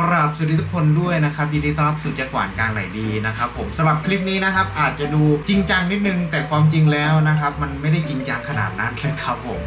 กราบสวัสดีทุกคนด้วยนะครับยินดีต้อนรับสู่แจ็คหวานกลางไหลดีนะครับผมสำหรับคลิปนี้นะครับ อาจจะดูจริงจังนิดนึง แต่ความจริงแล้วนะครับ มันไม่ได้จริงจังขนาดนั้นนะครับผม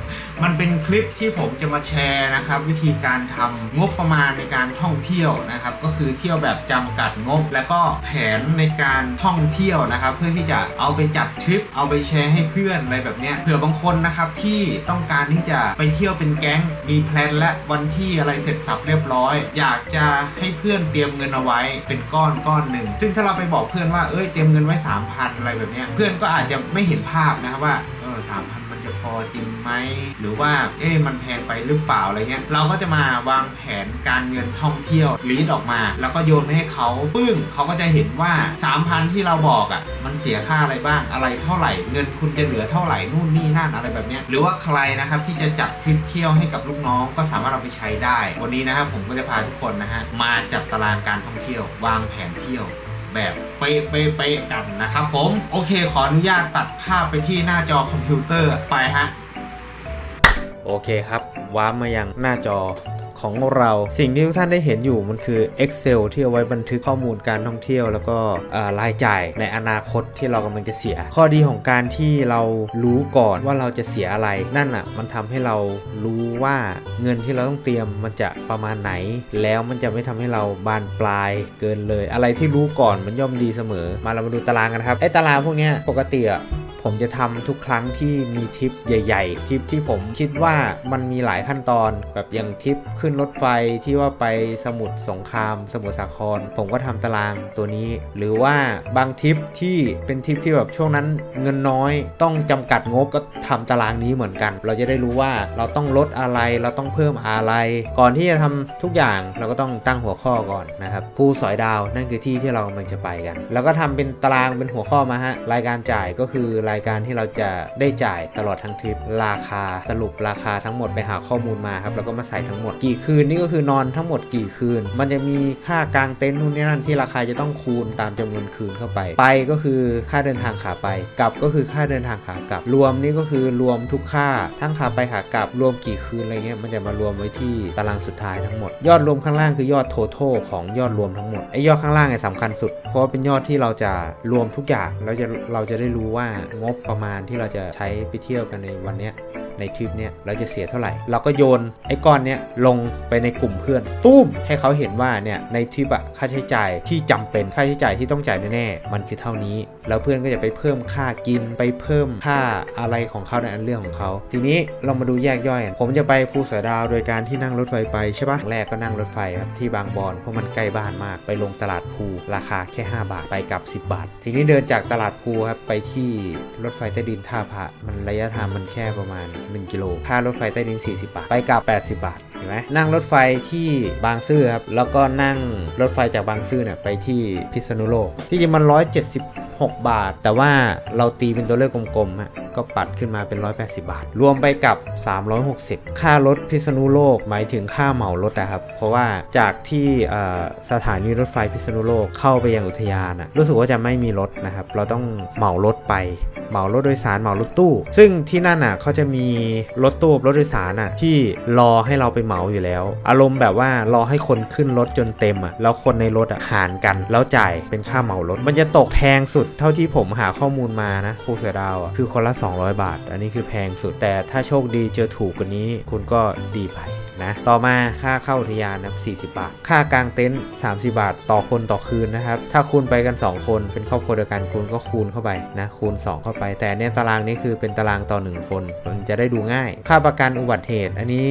มันเป็นคลิปที่ผมจะมาแชร์นะครับ วิธีการทำงบประมาณในการท่องเที่ยวนะครับ ก็คือเที่ยวแบบจำกัดงบ แล้วก็แผนในการท่องเที่ยวนะครับ เพื่อที่จะเอาไปจัดทริป เอาไปแชร์ให้เพื่อนอะไรแบบเนี้ยเผื่อบางคนนะครับที่ต้องการที่จะไปเที่ยวเป็นแก๊งมีแพลนและวันที่อะไรเสร็จสับเรียบร้อย อยากจะให้เพื่อนเตรียมเงินเอาไว้เป็นก้อนก้อนหนึ่งซึ่งถ้าเราไปบอกเพื่อนว่าเอ้ยเตรียมเงินไว้ 3,000 อะไรแบบนี้เพื่อนก็อาจจะไม่เห็นภาพนะครับว่าเออสามพัน จะพอจริงไหมหรือว่าเอ๊ะมันแพงไปหรือเปล่าอะไรเงี้ยเราก็จะมาวางแผนการเงินท่องเที่ยวลีดออกมา แล้วก็โยนไปให้เขาปึ้งเขาก็จะเห็นว่า 3,000 ที่เราบอกอะมันเสียค่าอะไรบ้างอะไรเท่าไหร่ เงินคุณจะเหลือเท่าไหร่นู่นนี่นั่นอะไรแบบเนี้ยหรือว่าใครนะครับที่จะจัดทริปเที่ยวให้กับลูกน้องก็สามารถเอาไปใช้ได้ วันนี้นะครับผมก็จะพาทุกคนนะฮะมาจัดตารางการท่องเที่ยว วางแผนเที่ยว แบบเป๊ะเป๊ะเป๊ะกันนะครับผมโอเคขออนุญาตตัดภาพไปที่หน้าจอคอมพิวเตอร์ไปฮะโอเคครับว้ามายังหน้าจอ ของเราสิ่งที่ทุกท่านได้เห็นอยู่มันคือ Excel ที่เอาไว้บันทึกข้อมูลการท่องเที่ยว แล้วก็รายจ่ายในอนาคตที่เรากำลังจะเสีย ข้อดีของการที่เรารู้ก่อนว่าเราจะเสียอะไร นั่นอะมันทำให้เรารู้ว่าเงินที่เราต้องเตรียมมันจะประมาณไหน แล้วมันจะไม่ทำให้เราบานปลายเกินเลย อะไรที่รู้ก่อนมันย่อมดีเสมอ มาเรามาดูตารางกันครับไอ้ตารางพวกนี้ปกติอะ ผมจะทำทุกครั้งที่มีทริปใหญ่ ๆทริปที่ผมคิดว่ามันมีหลายขั้นตอน แบบอย่างทริปขึ้นรถไฟที่ว่าไปสมุทรสงคราม สมุทรสาคร ผมก็ทำตารางตัวนี้ หรือว่าบางทริปที่เป็นทริปที่แบบช่วงนั้นเงินน้อยต้องจำกัดงบก็ทำตารางนี้เหมือนกัน เราจะได้รู้ว่าเราต้องลดอะไรเราต้องเพิ่มอะไร ก่อนที่จะทำทุกอย่างเราก็ต้องตั้งหัวข้อก่อนนะครับภูสอยดาวนั่นคือที่ที่เรากำลังจะไปกัน แล้วก็ทำเป็นตารางเป็นหัวข้อมาฮะรายการจ่ายก็คือรายการที่เราจะได้จ่ายตลอดทั้งทริปราคาสรุปราคาทั้งหมดไปหาข้อมูลมาครับแล้วก็มาใส่ทั้งหมดกี่คืนนี่ก็คือนอนทั้งหมดกี่คืน มันจะมีค่ากลางเต็นท์นู่นนี่นั่นที่ราคาจะต้องคูณตามจำนวนคืนเข้าไป ไปก็คือค่าเดินทางขาไปกลับก็คือค่าเดินทางขากลับ รวมนี่ก็คือรวมทุกค่าทั้งขาไปขากลับรวมกี่คืนอะไรเงี้ยมันจะมารวมไว้ที่ตารางสุดท้ายทั้งหมด ยอดรวมข้างล่างคือยอด total ของยอดรวมทั้งหมดไอ้ยอดข้างล่างเนี่ยสำคัญสุด เพราะว่าเป็นยอดที่เราจะรวมทุกอย่างแล้วจะเราจะได้รู้ว่างบประมาณที่เราจะใช้ไปเที่ยวกันในวันนี้ในทริปเนี้ยเราจะเสียเท่าไหร่ เราก็โยนไอ้ก้อนเนี้ยลงไปในกลุ่มเพื่อน ตุ้มให้เขาเห็นว่าเนี่ยในทริปอะค่าใช้จ่ายที่จำเป็นค่าใช้จ่ายที่ต้องจ่ายแน่ๆมันคือเท่านี้ แล้วเพื่อนก็จะไปเพิ่มค่ากินไปเพิ่มค่าอะไรของเขาในอันเรื่องของเขาทีนี้เรามาดูแยกย่อย ผมจะไปภูสือดาวโดยการที่นั่งรถไฟไปใช่ปะแรกก็นั่งรถไฟครับที่บางบอนเพราะมันใกล้บ้านมากไปลงตลาดภูราคาแค่ 5 บาทไปกลับ 10 บาท ทีนี้เดินจากตลาดภูครับไปที่รถไฟใต้ดินท่าพระมันระยะทางมันแค่ประมาณ 1 กิโลค่ารถไฟใต้ดิน 40 บาท ไปกลับ 80 บาท เห็นไหมนั่งรถไฟที่บางซื่อครับ แล้วก็นั่งรถไฟจากบางซื่อเนี่ยไปที่พิษณุโลก ที่จริงมัน 6 บาท แต่ว่าเราตีเป็นตัวเลขกลมๆฮะก็ปัดขึ้นมาเป็น 180 บาท รวมไปกับ 360 ค่ารถพิษณุโลกหมายถึงค่าเหมารถนะครับ เพราะว่าจากที่สถานีรถไฟพิษณุโลกเข้าไปยังอุทยานอะรู้สึกว่าจะไม่มีรถนะครับ เราต้องเหมารถไป เหมารถโดยสารเหมารถตู้ ซึ่งที่นั่นอะเขาจะมีรถตู้รถโดยสารอะที่รอให้เราไปเหมาอยู่แล้ว อารมณ์แบบว่ารอให้คนขึ้นรถจนเต็มอะแล้วคนในรถอะหารกัน แล้วจ่ายเป็นค่าเหมารถ มันจะตกแพงสุดเท่าที่ผมหาข้อมูลมานะภูเสือดาวอะคือคนละ 200 บาท อันนี้คือแพงสุดแต่ถ้าโชคดีเจอถูกกว่านี้ คุณก็ดีไป นะ ต่อมาค่าเข้าอุทยานนะครับ40 บาท ค่ากางเต็นท์30 บาท ต่อคนต่อคืนนะครับ ถ้าคุณไปกัน 2 คนเป็นครอบครัวเดียวกันคุณก็คูณเข้าไปนะคูณ 2 เข้าไป แต่เนี่ยตารางนี้คือเป็นตารางต่อ 1 คนมันจะได้ดูง่าย ค่าประกันอุบัติเหตุ อันนี้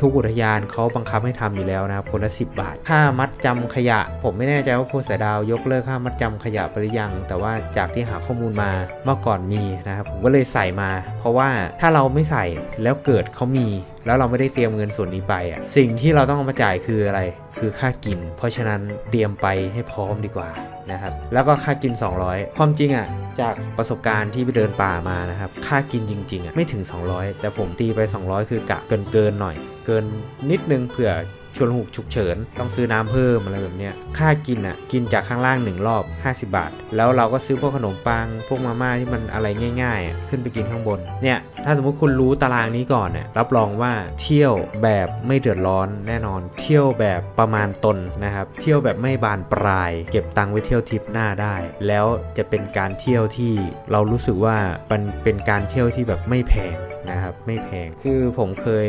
ทุกอุทยานเขาบังคับให้ทำอยู่แล้วนะครับคนละ 10 บาท ค่ามัดจำขยะ ผมไม่แน่ใจว่าโพสดาวยกเลิกค่ามัดจำขยะไปหรือยัง แต่ว่าจากที่หาข้อมูลมาเมื่อก่อนมีนะครับผมก็เลยใส่มา เพราะว่าถ้าเราไม่ใส่แล้วเกิดเขามีแล้วเราไม่ได้เตรียมเงินส่วนนี้ไปอะสิ่งที่เราต้องเอามาจ่ายคืออะไร คือค่ากิน เพราะฉะนั้นเตรียมไปให้พร้อมดีกว่านะครับแล้วก็ค่ากิน 200 ความจริงอะจากประสบการณ์ที่ไปเดินป่ามานะครับค่ากินจริงๆอะไม่ถึง 200 แต่ผมตีไป 200 คือกะเกินเกินหน่อย เกินนิดนึงเผื่อ ชวนหุกฉุกเฉิน ต้องซื้อน้ำเพิ่มอะไรแบบเนี้ยค่ากินอะกินจากข้างล่างหนึ่งรอบ 50 บาท แล้วเราก็ซื้อพวกขนมปัง พวกมาม่าที่มันอะไรง่ายๆอะขึ้นไปกินข้างบนเนี่ยถ้าสมมติคุณรู้ตารางนี้ก่อนเนี่ยรับรองว่าเที่ยวแบบไม่เดือดร้อนแน่นอน เที่ยวแบบประมาณตนนะครับเที่ยวแบบไม่บานปลาย เก็บตังค์ไว้เที่ยวทริปหน้าได้ แล้วจะเป็นการเที่ยวที่เรารู้สึกว่ามันเป็นการเที่ยวที่แบบไม่แพงนะครับไม่แพงคือผมเคย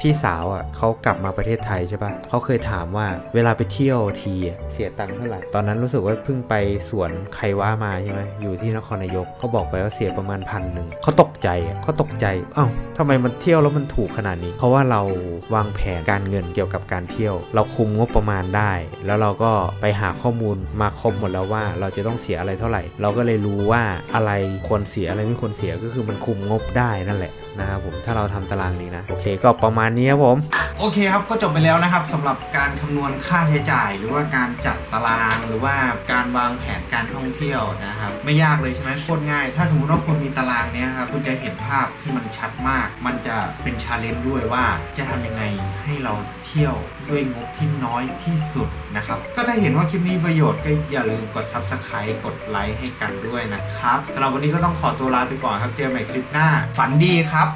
พี่สาวอะเขากลับมาประเทศไทยช่ปะเขาเคยถามว่าเวลาไปเที่ยวทีเสียตังค์เท่าไหร่ ตอนนั้นรู้สึกว่าเพิ่งไปสวนไคว้ามาใช่ไหมอยู่ที่นครนายกเขาบอกไปว่าเสียประมาณพันหนึ่งเขาตกใจเขาตกใจเอ้าทำไมมันเที่ยวแล้วมันถูกขนาดนี้ เพราะว่าเราวางแผนการเงินเกี่ยวกับการเที่ยว เราคุมงบประมาณได้ แล้วเราก็ไปหาข้อมูลมาครบหมดแล้วว่า เราจะต้องเสียอะไรเท่าไหร่ เราก็เลยรู้ว่าอะไรควรเสียอะไรไม่ควรเสียก็คือมันคุมงบได้นั่นแหละนะครับผมถ้าเราทำตารางนี้นะโอเคก็ประมาณนี้ครับผม โอเคครับก็จบไปแล้วนะครับสำหรับการคำนวณค่าใช้จ่าย หรือว่าการจัดตารางหรือว่าการวางแผนการท่องเที่ยวนะครับ ไม่ยากเลยใช่ไหมโคตรง่าย ถ้าสมมติว่าคุณมีตารางเนี้ยครับคุณจะเห็นภาพที่มันชัดมาก มันจะเป็นชาเลนจ์ด้วยว่าจะทำยังไงให้เราเที่ยวด้วยงบที่น้อยที่สุดนะครับ ก็ถ้าเห็นว่าคลิปนี้ประโยชน์ก็อย่าลืมกด subscribe กดไลค์ให้กันด้วยนะครับสำหรับวันนี้ก็ต้องขอตัวลาไปก่อนครับเจอกันใหม่คลิปหน้า ฝันดีครับ